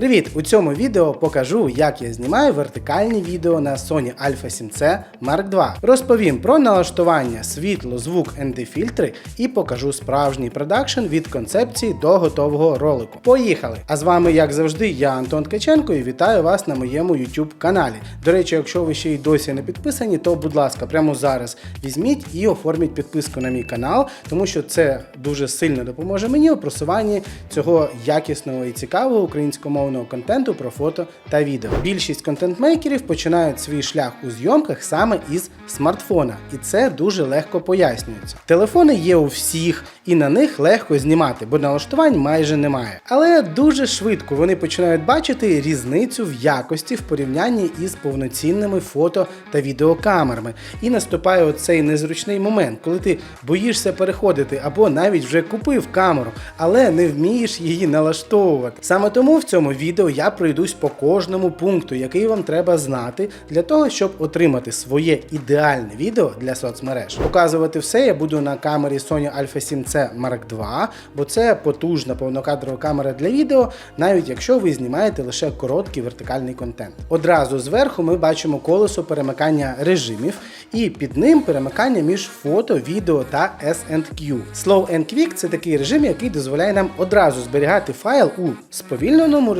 Привіт! У цьому відео покажу, як я знімаю вертикальні відео на Sony Alpha 7C Mark II. Розповім про налаштування світло, звук ND-фільтри і покажу справжній продакшн від концепції до готового ролику. Поїхали! А з вами, як завжди, я Антон Ткаченко і вітаю вас на моєму YouTube каналі. До речі, якщо ви ще й досі не підписані, то будь ласка, прямо зараз візьміть і оформіть підписку на мій канал, тому що це дуже сильно допоможе мені у просуванні цього якісного і цікавого українськомовного контенту про фото та відео. Більшість контент-мейкерів починають свій шлях у зйомках саме із смартфона, і це дуже легко пояснюється. Телефони є у всіх, і на них легко знімати, бо налаштувань майже немає. Але дуже швидко вони починають бачити різницю в якості в порівнянні із повноцінними фото та відеокамерами. І наступає оцей незручний момент, коли ти боїшся переходити або навіть вже купив камеру, але не вмієш її налаштовувати. Саме тому в цьому відео я пройдусь по кожному пункту, який вам треба знати для того, щоб отримати своє ідеальне відео для соцмереж. Показувати все я буду на камері Sony Alpha 7C Mark II, бо це потужна повнокадрова камера для відео, навіть якщо ви знімаєте лише короткий вертикальний контент. Одразу зверху ми бачимо колесо перемикання режимів, і під ним перемикання між фото, відео та S&Q. Slow and Quick – це такий режим, який дозволяє нам одразу зберігати файл у сповільненому режимі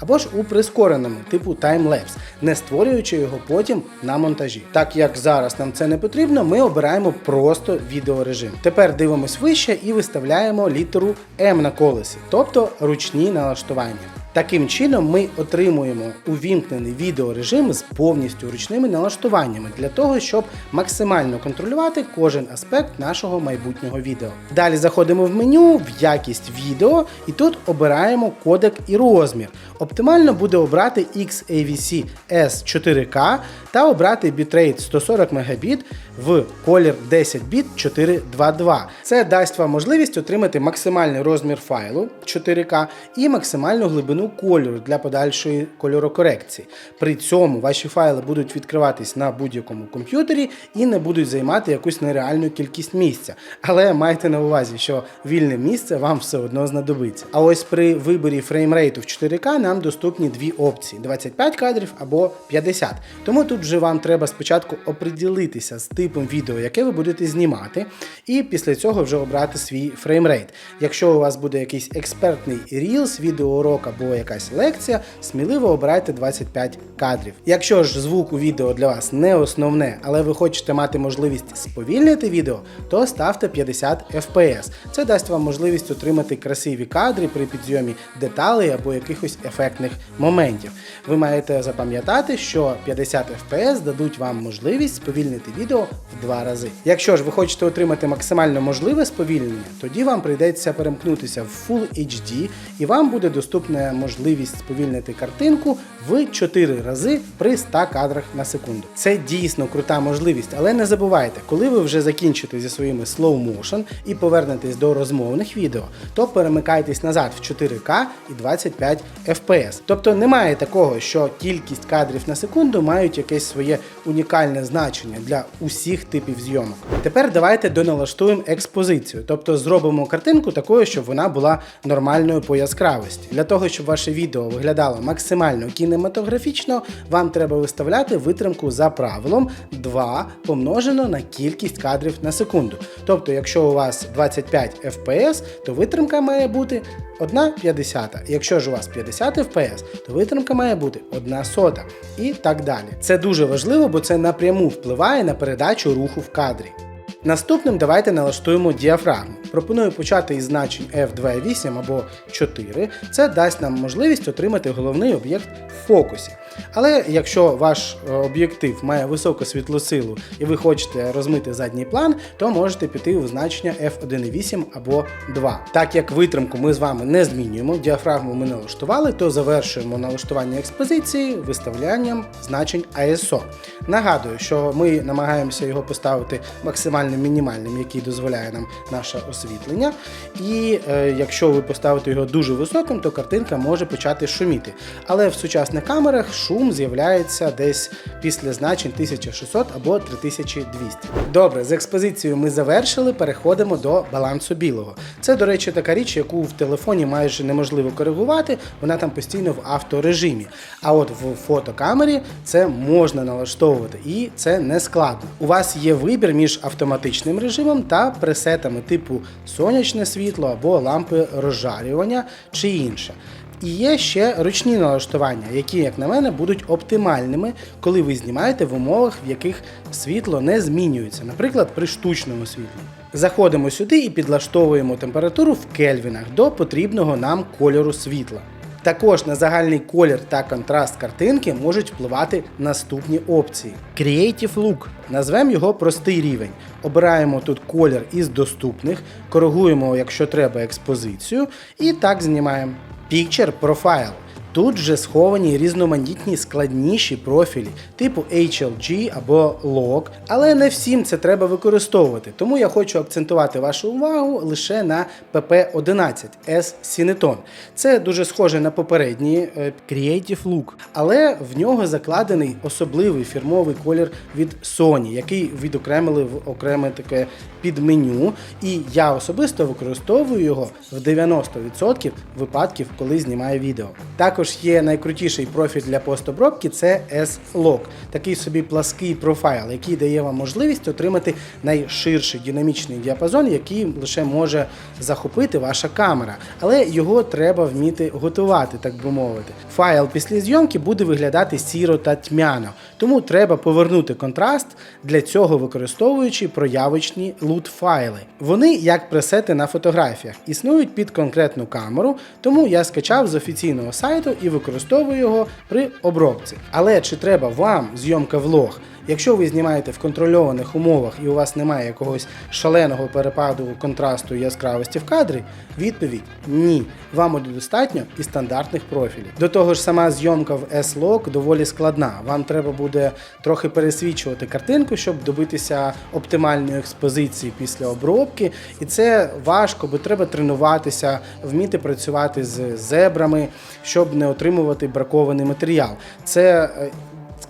або ж у прискореному, типу таймлепс, не створюючи його потім на монтажі. Так як зараз нам це не потрібно, ми обираємо просто відеорежим. Тепер дивимось вище і виставляємо літеру М на колесі, тобто ручні налаштування. Таким чином ми отримуємо увімкнений відеорежим з повністю ручними налаштуваннями для того, щоб максимально контролювати кожен аспект нашого майбутнього відео. Далі заходимо в меню, в якість відео і тут обираємо кодек і розмір. Оптимально буде обрати XAVC S4K та обрати бітрейт 140 Мбіт в колір 10 біт 422. Це дасть вам можливість отримати максимальний розмір файлу 4К і максимальну глибину кольору для подальшої кольорокорекції. При цьому ваші файли будуть відкриватись на будь-якому комп'ютері і не будуть займати якусь нереальну кількість місця. Але майте на увазі, що вільне місце вам все одно знадобиться. А ось при виборі фреймрейту в 4К нам доступні дві опції: 25 кадрів або 50. Тому тут вже вам треба спочатку оприділитися з типом відео, яке ви будете знімати, і після цього вже обрати свій фреймрейт. Якщо у вас буде якийсь експертний рілс, відеоурок або якась лекція, сміливо обирайте 25 кадрів. Якщо ж звук у відео для вас не основне, але ви хочете мати можливість сповільнити відео, то ставте 50 FPS. Це дасть вам можливість отримати красиві кадри при підйомі деталей або якихось ефектних моментів. Ви маєте запам'ятати, що 50 FPS дадуть вам можливість сповільнити відео в два рази. Якщо ж ви хочете отримати максимально можливе сповільнення, тоді вам прийдеться перемкнутися в Full HD і вам буде доступна можливість сповільнити картинку в 4 рази при 100 кадрах на секунду. Це дійсно крута можливість, але не забувайте, коли ви вже закінчите зі своїми slow motion і повернетесь до розмовних відео, то перемикайтесь назад в 4К і 25 FPS. Тобто немає такого, що кількість кадрів на секунду мають якесь своє унікальне значення для усіх типів зйомок. Тепер давайте доналаштуємо експозицію, тобто зробимо картинку такою, щоб вона була нормальною по яскравості. Для того, щоб ваше відео виглядало максимально кінематографічно, вам треба виставляти витримку за правилом 2 помножено на кількість кадрів на секунду. Тобто, якщо у вас 25 FPS, то витримка має бути 1,50. Якщо ж у вас 50 FPS, то витримка має бути 1 сота і так далі. Це дуже важливо, бо це напряму впливає на передачу руху в кадрі. Наступним давайте налаштуємо діафрагму. Пропоную почати із значень F2.8 або 4. Це дасть нам можливість отримати головний об'єкт в фокусі. Але якщо ваш е, об'єктив має високу світлосилу і ви хочете розмити задній план, то можете піти у значення F1.8 або 2. Так як витримку ми з вами не змінюємо, діафрагму ми налаштували, то завершуємо налаштування експозиції виставлянням значень ISO. Нагадую, що ми намагаємося його поставити максимально мінімальним, який дозволяє нам наша освітлення, і е, якщо ви поставите його дуже високим, то картинка може почати шуміти. Але в сучасних камерах шум з'являється десь після значень 1600 або 3200. Добре, з експозицією ми завершили. Переходимо до балансу білого. Це, до речі, така річ, яку в телефоні майже неможливо коригувати, вона там постійно в авторежимі. А от в фотокамері це можна налаштовувати і це не складно. У вас є вибір між автоматичним режимом та пресетами типу сонячне світло або лампи розжарювання чи інше. І є ще ручні налаштування, які, як на мене, будуть оптимальними, коли ви знімаєте в умовах, в яких світло не змінюється, наприклад, при штучному світлі. Заходимо сюди і підлаштовуємо температуру в кельвінах до потрібного нам кольору світла. Також на загальний колір та контраст картинки можуть впливати наступні опції. Creative Look. Назвемо його простий рівень. Обираємо тут колір із доступних, коригуємо, якщо треба, експозицію, і так знімаємо. Picture Profile. Тут вже сховані різноманітні складніші профілі, типу HLG або LOG, але не всім це треба використовувати. Тому я хочу акцентувати вашу увагу лише на PP11 S Cineton. Це дуже схоже на попередній е, Creative Look, але в нього закладений особливий фірмовий колір від Sony, який відокремили в окреме таке підменю. І я особисто використовую його в 90% випадків, коли знімаю відео. Також є найкрутіший профіль для постобробки це S-Log, такий собі плаский профайл, який дає вам можливість отримати найширший динамічний діапазон, який лише може захопити ваша камера. Але його треба вміти готувати, так би мовити. Файл після зйомки буде виглядати сіро та тьмяно, тому треба повернути контраст, для цього використовуючи проявочні лут-файли. Вони як пресети на фотографіях, існують під конкретну камеру, тому я скачав з офіційного сайту і використовую його при обробці. Але чи треба вам зйомка влог? Якщо ви знімаєте в контрольованих умовах і у вас немає якогось шаленого перепаду контрасту і яскравості в кадрі, відповідь ні. Вам буде достатньо і стандартних профілів. До того ж, сама зйомка в S-Log доволі складна. Вам треба буде трохи пересвічувати картинку, щоб добитися оптимальної експозиції після обробки. І це важко, бо треба тренуватися, вміти працювати з зебрами, щоб не отримувати бракований матеріал. Це е,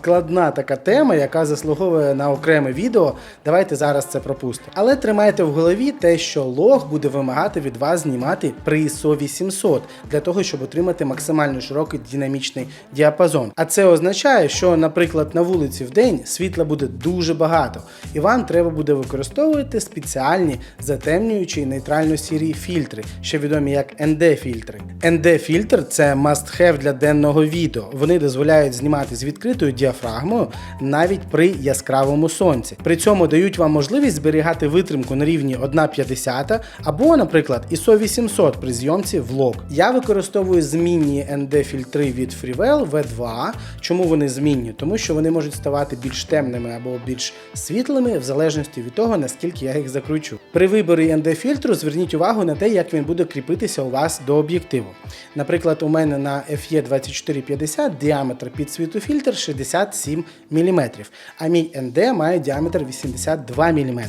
складна така тема, яка заслуговує на окреме відео. Давайте зараз це пропустимо. Але тримайте в голові те, що лог буде вимагати від вас знімати при ISO 800 для того, щоб отримати максимально широкий динамічний діапазон. А це означає, що, наприклад, на вулиці в день світла буде дуже багато, і вам треба буде використовувати спеціальні затемнюючі нейтрально-сірі фільтри, що відомі як ND-фільтри. ND-фільтр це must-have для денного відео. Вони дозволяють знімати з відкритою діафрагмою навіть при яскравому сонці. При цьому дають вам можливість зберігати витримку на рівні 1,50 або, наприклад, ISO 800 при зйомці влог. Я використовую змінні ND-фільтри від Freewell V2. Чому вони змінні? Тому що вони можуть ставати більш темними або більш світлими в залежності від того, наскільки я їх закручу. При виборі ND-фільтру зверніть увагу на те, як він буде кріпитися у вас до об'єктиву. Наприклад, у мене на FE2450 діаметр під світофільтр 67 мм, а мій ND має діаметр 82 мм.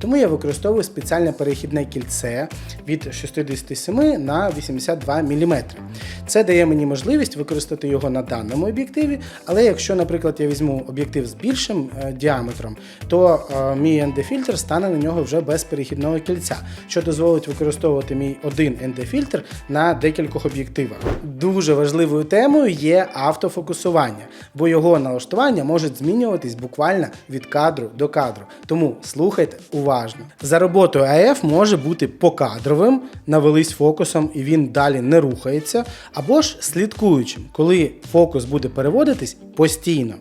Тому я використовую спеціальне перехідне кільце від 67 на 82 мм. Це дає мені можливість використати його на даному об'єктиві, але якщо, наприклад, я візьму об'єктив з більшим е, діаметром, то е, мій ND-фільтр стане на нього вже без перехідного кільця, що дозволить використовувати мій один ND-фільтр на декількох об'єктивах. Дуже важливою темою є автофокусування, бо його налаштування можуть змінюватись буквально від кадру до кадру. Тому слухайте уважно. За роботою АФ може бути покадровим, навелись фокусом і він далі не рухається, або ж слідкуючим, коли фокус буде переводитись постійно.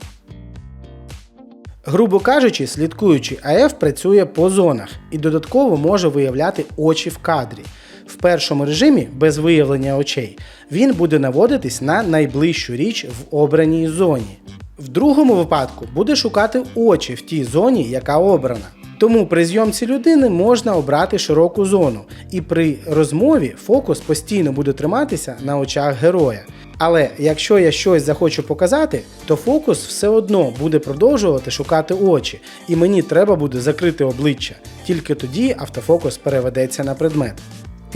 Грубо кажучи, слідкуючий АФ працює по зонах і додатково може виявляти очі в кадрі. В першому режимі, без виявлення очей, він буде наводитись на найближчу річ в обраній зоні. В другому випадку буде шукати очі в тій зоні, яка обрана. Тому при зйомці людини можна обрати широку зону, і при розмові фокус постійно буде триматися на очах героя. Але якщо я щось захочу показати, то фокус все одно буде продовжувати шукати очі, і мені треба буде закрити обличчя. Тільки тоді автофокус переведеться на предмет.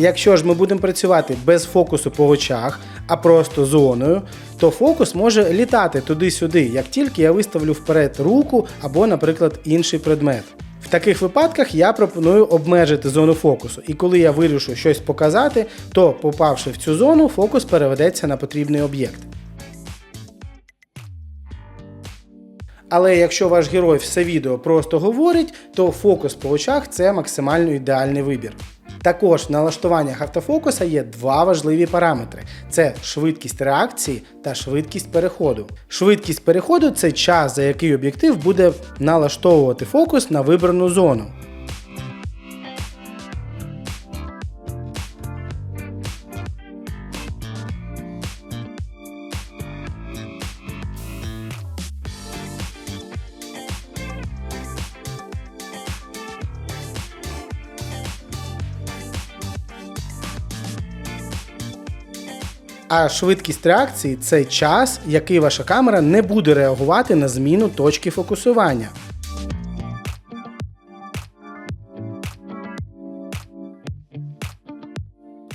Якщо ж ми будемо працювати без фокусу по очах, а просто зоною, то фокус може літати туди-сюди, як тільки я виставлю вперед руку або, наприклад, інший предмет. В таких випадках я пропоную обмежити зону фокусу, і коли я вирішу щось показати, то попавши в цю зону, фокус переведеться на потрібний об'єкт. Але якщо ваш герой все відео просто говорить, то фокус по очах це максимально ідеальний вибір. Також в налаштуваннях автофокуса є два важливі параметри: це швидкість реакції та швидкість переходу. Швидкість переходу це час, за який об'єктив буде налаштовувати фокус на вибрану зону. А швидкість реакції це час, який ваша камера не буде реагувати на зміну точки фокусування.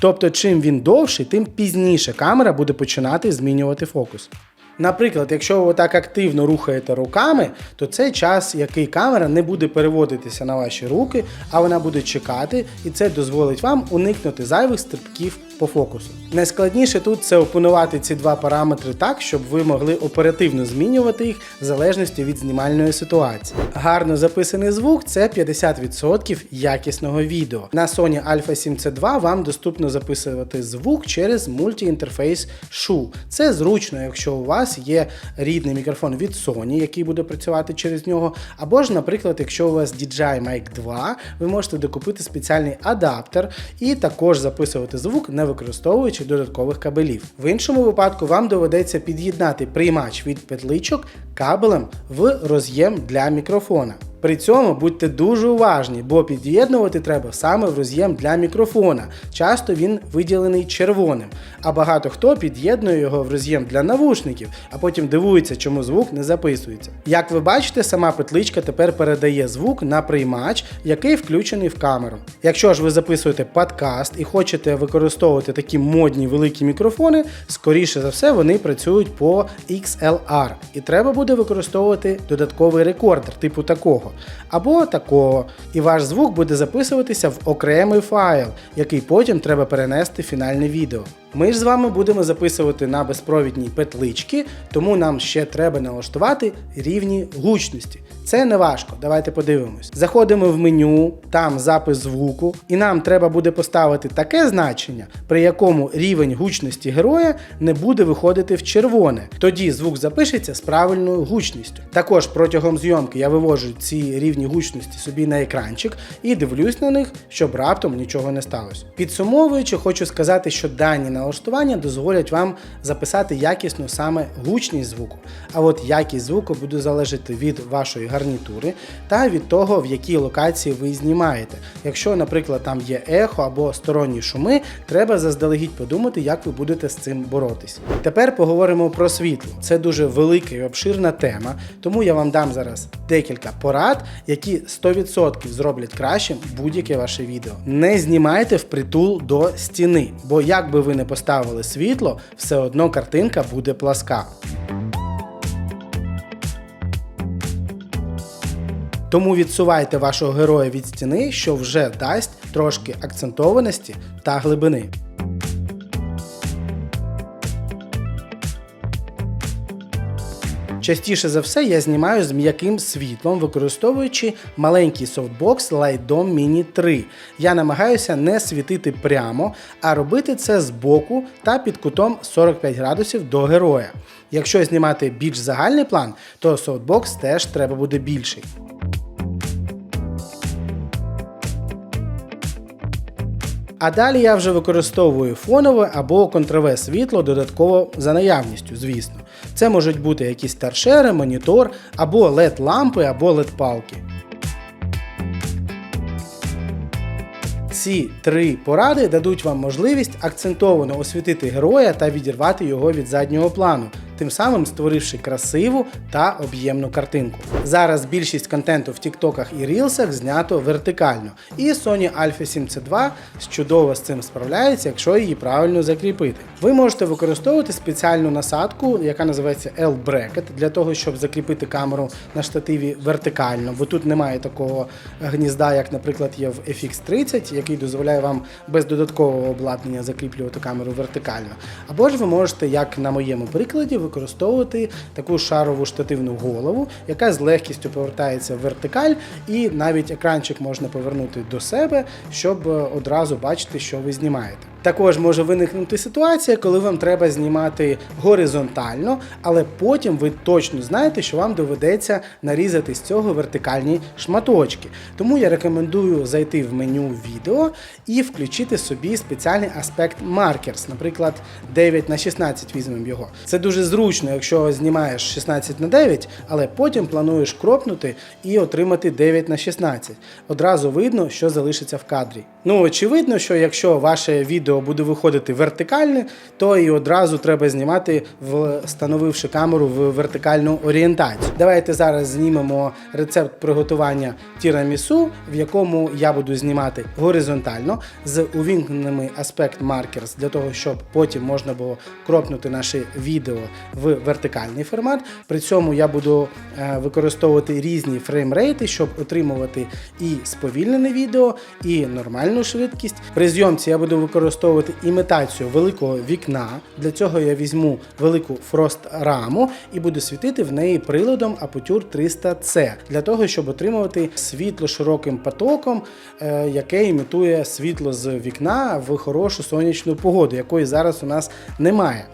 Тобто, чим він довший, тим пізніше камера буде починати змінювати фокус. Наприклад, якщо ви так активно рухаєте руками, то це час, який камера не буде переводитися на ваші руки, а вона буде чекати, і це дозволить вам уникнути зайвих стрибків по фокусу. Найскладніше тут це опанувати ці два параметри так, щоб ви могли оперативно змінювати їх в залежності від знімальної ситуації. Гарно записаний звук це 50% якісного відео. На Sony Alpha 7C2 вам доступно записувати звук через мультіінтерфейс SHU. Це зручно, якщо у вас є рідний мікрофон від Sony, який буде працювати через нього. Або ж, наприклад, якщо у вас DJI Mic 2, ви можете докупити спеціальний адаптер і також записувати звук, не використовуючи додаткових кабелів. В іншому випадку вам доведеться під'єднати приймач від петличок кабелем в роз'єм для мікрофона. При цьому будьте дуже уважні, бо під'єднувати треба саме в роз'єм для мікрофона. Часто він виділений червоним, а багато хто під'єднує його в роз'єм для навушників, а потім дивується, чому звук не записується. Як ви бачите, сама петличка тепер передає звук на приймач, який включений в камеру. Якщо ж ви записуєте подкаст і хочете використовувати такі модні великі мікрофони, скоріше за все вони працюють по XLR, і треба буде використовувати додатковий рекордер, типу такого або такого, і ваш звук буде записуватися в окремий файл, який потім треба перенести в фінальне відео. Ми ж з вами будемо записувати на безпровідній петлички, тому нам ще треба налаштувати рівні гучності. Це не важко, давайте подивимось. Заходимо в меню, там запис звуку, і нам треба буде поставити таке значення, при якому рівень гучності героя не буде виходити в червоне. Тоді звук запишеться з правильною гучністю. Також протягом зйомки я вивожу ці рівні гучності собі на екранчик і дивлюсь на них, щоб раптом нічого не сталося. Підсумовуючи, хочу сказати, що дані налаштування дозволять вам записати якісно саме гучність звуку. А от якість звуку буде залежати від вашої гарнітури та від того, в якій локації ви знімаєте. Якщо, наприклад, там є ехо або сторонні шуми, треба заздалегідь подумати, як ви будете з цим боротись. Тепер поговоримо про світло. Це дуже велика і обширна тема, тому я вам дам зараз декілька порад, які 100% зроблять кращим будь-яке ваше відео. Не знімайте впритул до стіни, бо як би ви не поставили світло, все одно картинка буде пласка. Тому відсувайте вашого героя від стіни, що вже дасть трошки акцентованості та глибини. Частіше за все я знімаю з м'яким світлом, використовуючи маленький софтбокс Lightdom Mini 3. Я намагаюся не світити прямо, а робити це збоку та під кутом 45 градусів до героя. Якщо знімати більш загальний план, то софтбокс теж треба буде більший. А далі я вже використовую фонове або контрове світло додатково за наявністю, звісно. Це можуть бути якісь торшери, монітор, або LED лампи, або LED палки. Ці три поради дадуть вам можливість акцентовано освітити героя та відірвати його від заднього плану, тим самим створивши красиву та об'ємну картинку. Зараз більшість контенту в тіктоках і рілсах знято вертикально, і Sony Alpha 7C2 чудово з цим справляється, якщо її правильно закріпити. Ви можете використовувати спеціальну насадку, яка називається L-Bracket, для того, щоб закріпити камеру на штативі вертикально, бо тут немає такого гнізда, як, наприклад, є в FX30, який дозволяє вам без додаткового обладнання закріплювати камеру вертикально. Або ж ви можете, як на моєму прикладі, використовувати таку шарову штативну голову, яка з легкістю повертається в вертикаль, і навіть екранчик можна повернути до себе, щоб е, одразу бачити, що ви знімаєте. Також може виникнути ситуація, коли вам треба знімати горизонтально, але потім ви точно знаєте, що вам доведеться нарізати з цього вертикальні шматочки. Тому я рекомендую зайти в меню відео і включити собі спеціальний аспект Markers, наприклад, 9 на 16 візьмемо його. Це дуже зручно, якщо знімаєш 16 на 9, але потім плануєш кропнути і отримати 9 на 16. Одразу видно, що залишиться в кадрі. Ну, очевидно, що якщо ваше відео буде виходити вертикальне, то і одразу треба знімати, встановивши камеру в вертикальну орієнтацію. Давайте зараз знімемо рецепт приготування тірамісу, в якому я буду знімати горизонтально з увімкненими аспект Markers для того, щоб потім можна було кропнути наше відео в вертикальний формат. При цьому я буду е, використовувати різні фреймрейти, щоб отримувати і сповільнене відео, і нормальну швидкість. При зйомці я буду використовувати імітацію великого вікна. Для цього я візьму велику фрост раму і буду світити в неї приладом Aputure 300C для того, щоб отримувати світло широким потоком, е, яке імітує світло з вікна в хорошу сонячну погоду, якої зараз у нас немає.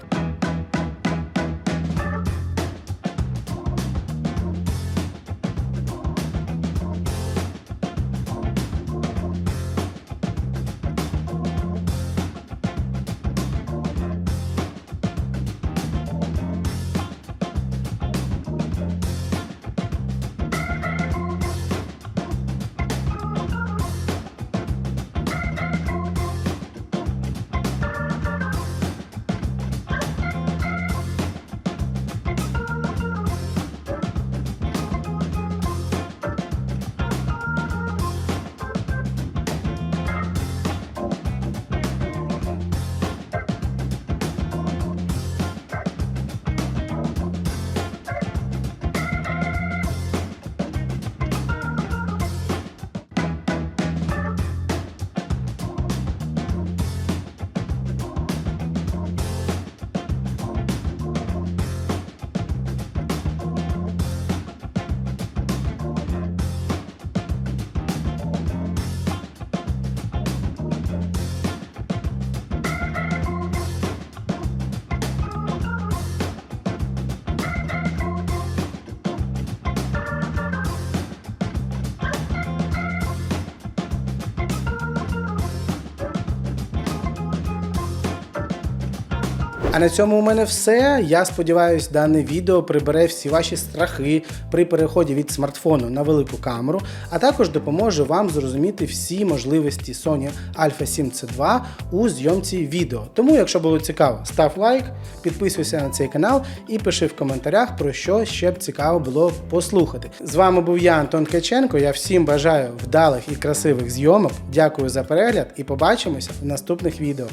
А на цьому у мене все. Я сподіваюся, дане відео прибере всі ваші страхи при переході від смартфону на велику камеру, а також допоможе вам зрозуміти всі можливості Sony Alpha 7C2 у зйомці відео. Тому, якщо було цікаво, став лайк, підписуйся на цей канал і пиши в коментарях, про що ще б цікаво було послухати. З вами був я, Антон Каченко. Я всім бажаю вдалих і красивих зйомок. Дякую за перегляд і побачимося в наступних відео.